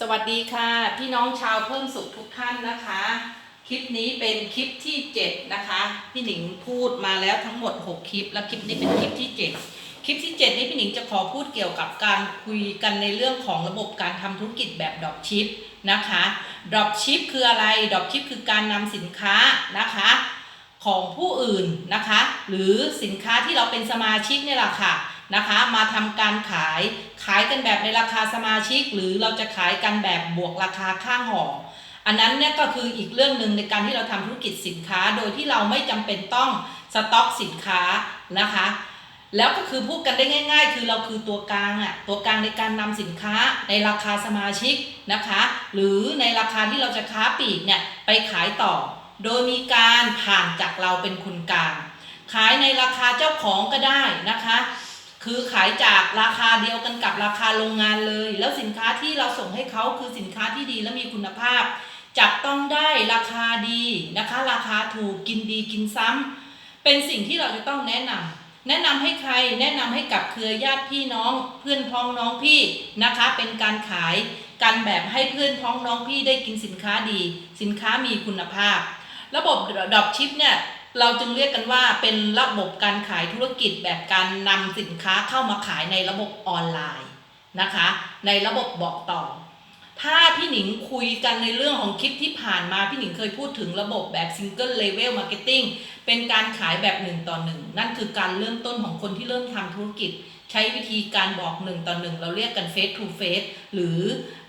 สวัสดีค่ะ พี่น้องชาวเพิ่มสุขทุกท่านนะคะ คลิปนี้เป็นคลิปที่ 7 นะคะ พี่หนิงพูดมาแล้วทั้งหมด 6 คลิป และคลิปนี้เป็นคลิปที่ 7 คลิปที่ 7 นี้พี่หนิงจะขอพูดเกี่ยวกับการคุยกันในเรื่องของระบบการทำธุรกิจแบบดรอปชิปนะคะดรอปชิปคืออะไรดรอปชิปคือการนำสินค้านะคะของผู้อื่นนะคะ หรือสินค้าที่เราเป็นสมาชิกเนี่ยแหละค่ะ นะคะ มาทำการขายขายกันแบบในราคาสมาชิก หรือเราจะขายกันแบบบวกราคาข้างห่ออันนั้นเนี่ยก็คืออีกเรื่องหนึ่งในการที่เราทำธุรกิจสินค้า โดยที่เราไม่จำเป็นต้องสต็อกสินค้านะคะแล้วก็คือพูดกันได้ง่าย ๆ คือเราคือตัวกลางอะตัวกลางในการนำสินค้าในราคาสมาชิกนะคะ หรือในราคาที่เราจะค้าปลีกเนี่ยไปขายต่อ โดยมีการผ่านจากเราเป็นคนกลาง ขายในราคาเจ้าของก็ได้นะคะ คือขายจากราคาเดียวกันกับราคาโรงงานเลย แล้วสินค้าที่เราส่งให้เขาคือสินค้าที่ดีและมีคุณภาพ จับต้องได้ราคาดีนะคะ ราคาถูกกินดีกินซ้ำเป็นสิ่งที่เราจะต้องแนะนำแนะนำให้ใครแนะนำให้กับเครือญาติพี่น้อง เพื่อนพ้องน้องพี่นะคะ เป็นการขายกันแบบให้เพื่อนพ้องน้องพี่ได้กินสินค้าดี สินค้ามีคุณภาพ ระบบดรอปชิปเนี่ย เราจึงเรียกกันว่าเป็นระบบการขายธุรกิจแบบการนำสินค้าเข้ามาขายในระบบออนไลน์นะคะ ในระบบบอกต่อ ถ้าพี่หนิงคุยกันในเรื่องของคลิปที่ผ่านมา พี่หนิงเคยพูดถึงระบบแบบ Single Level Marketing เป็นการขายแบบหนึ่งต่อหนึ่งนั่นคือการเริ่มต้นของคนที่เริ่มทำธุรกิจ ใช้วิธีการบอกหนึ่งต่อหนึ่งเราเรียกกัน Face to Face หรือ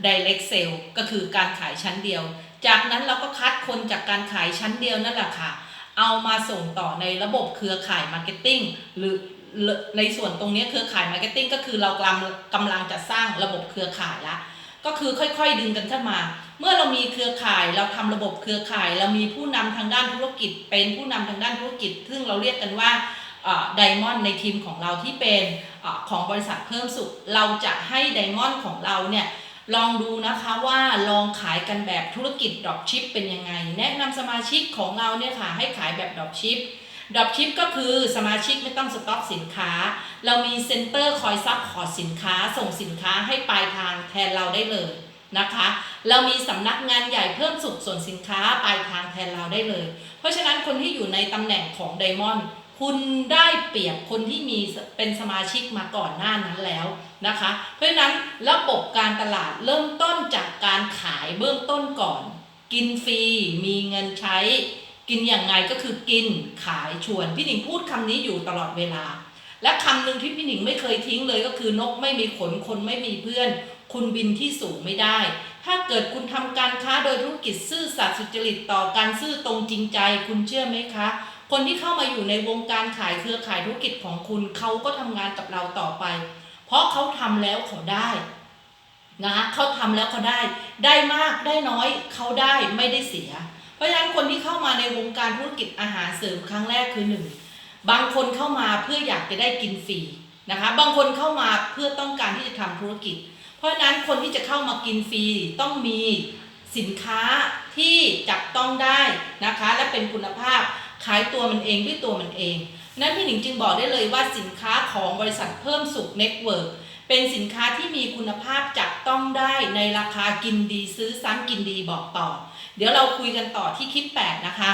Direct Sale ก็คือการขายชั้นเดียว จากนั้นเราก็คัดคนจากการขายชั้นเดียวนั่นแหละค่ะ เอามาส่งต่อในระบบเครือข่ายมาร์เก็ตติ้งหรือในส่วนตรงนี้เครือข่ายมาร์เก็ตติ้งก็คือเรากำลังกำลังจะสร้างระบบเครือข่ายละก็คือค่อยๆดึงกันขึ้นมา เมื่อเรามีเครือข่ายเราทำระบบเครือข่าย เรามีผู้นำทางด้านธุรกิจ เป็นผู้นำทางด้านธุรกิจ ซึ่งเราเรียกกันว่าไดมอนด์ในทีมของเราที่เป็นอของบริษัทเพิ่มสุข เราจะให้ไดมอนด์ของเราเนี่ย ลองดูนะคะว่าลองขายกันแบบธุรกิจดรอปชิปเป็นยังไง แนะนำสมาชิกของเราเนี่ยค่ะให้ขายแบบดรอปชิปดรอปชิปก็คือสมาชิกไม่ต้องสต็อกสินค้า เรามีเซ็นเตอร์คอยซัพพอร์ตสินค้า ส่งสินค้าให้ปลายทางแทนเราได้เลยนะคะ เรามีสำนักงานใหญ่เพิ่มสุขส่วนสินค้าปลายทางแทนเราได้เลย เพราะฉะนั้นคนที่อยู่ในตำแหน่งของไดมอนด์ คุณได้เปรียบคนที่มีเป็นสมาชิกมาก่อนหน้านั้นแล้วนะคะ เพราะฉะนั้นระบบการตลาดเริ่มต้นจากการขายเบื้องต้นก่อน กินฟรีมีเงินใช้ กินอย่างไงก็คือกินขายชวน พี่หนิงพูดคำนี้อยู่ตลอดเวลา และคำหนึ่งที่พี่หนิงไม่เคยทิ้งเลยก็คือนกไม่มีขนคนไม่มีเพื่อน คุณบินที่สูงไม่ได้ ถ้าเกิดคุณทำการค้าโดยธุรกิจซื่อสัตย์สุจริตต่อการซื่อตรงจริงใจ คุณเชื่อไหมคะ คนที่เข้ามาอยู่ในวงการขายเครือข่ายธุรกิจของคุณเขาก็ทำงานกับเราต่อไป เพราะเขาทำแล้วเขาได้นะเขาทำแล้วเขาได้ ได้มากได้น้อยเขาได้ไม่ได้เสีย เพราะฉะนั้นคนที่เข้ามาในวงการธุรกิจอาหารเสริมครั้งแรกคือหนึ่งบางคนเข้ามาเพื่ออยากจะได้กินฟรีนะคะบางคนเข้ามาเพื่อต้องการที่จะทำธุรกิจ เพราะฉะนั้นคนที่จะเข้ามากินฟรีต้องมีสินค้าที่จับต้องได้นะคะ และเป็นคุณภาพ ขายตัวมันเองด้วยตัวมันเอง นั้นพี่หนิงจึงบอกได้เลยว่าสินค้าของบริษัทเพิ่มสุขเน็ตเวิร์กเป็นสินค้าที่มีคุณภาพจับต้องได้ในราคากินดีซื้อซ้ำกินดีบอกต่อ เดี๋ยวเราคุยกันต่อที่คลิป 8 นะคะ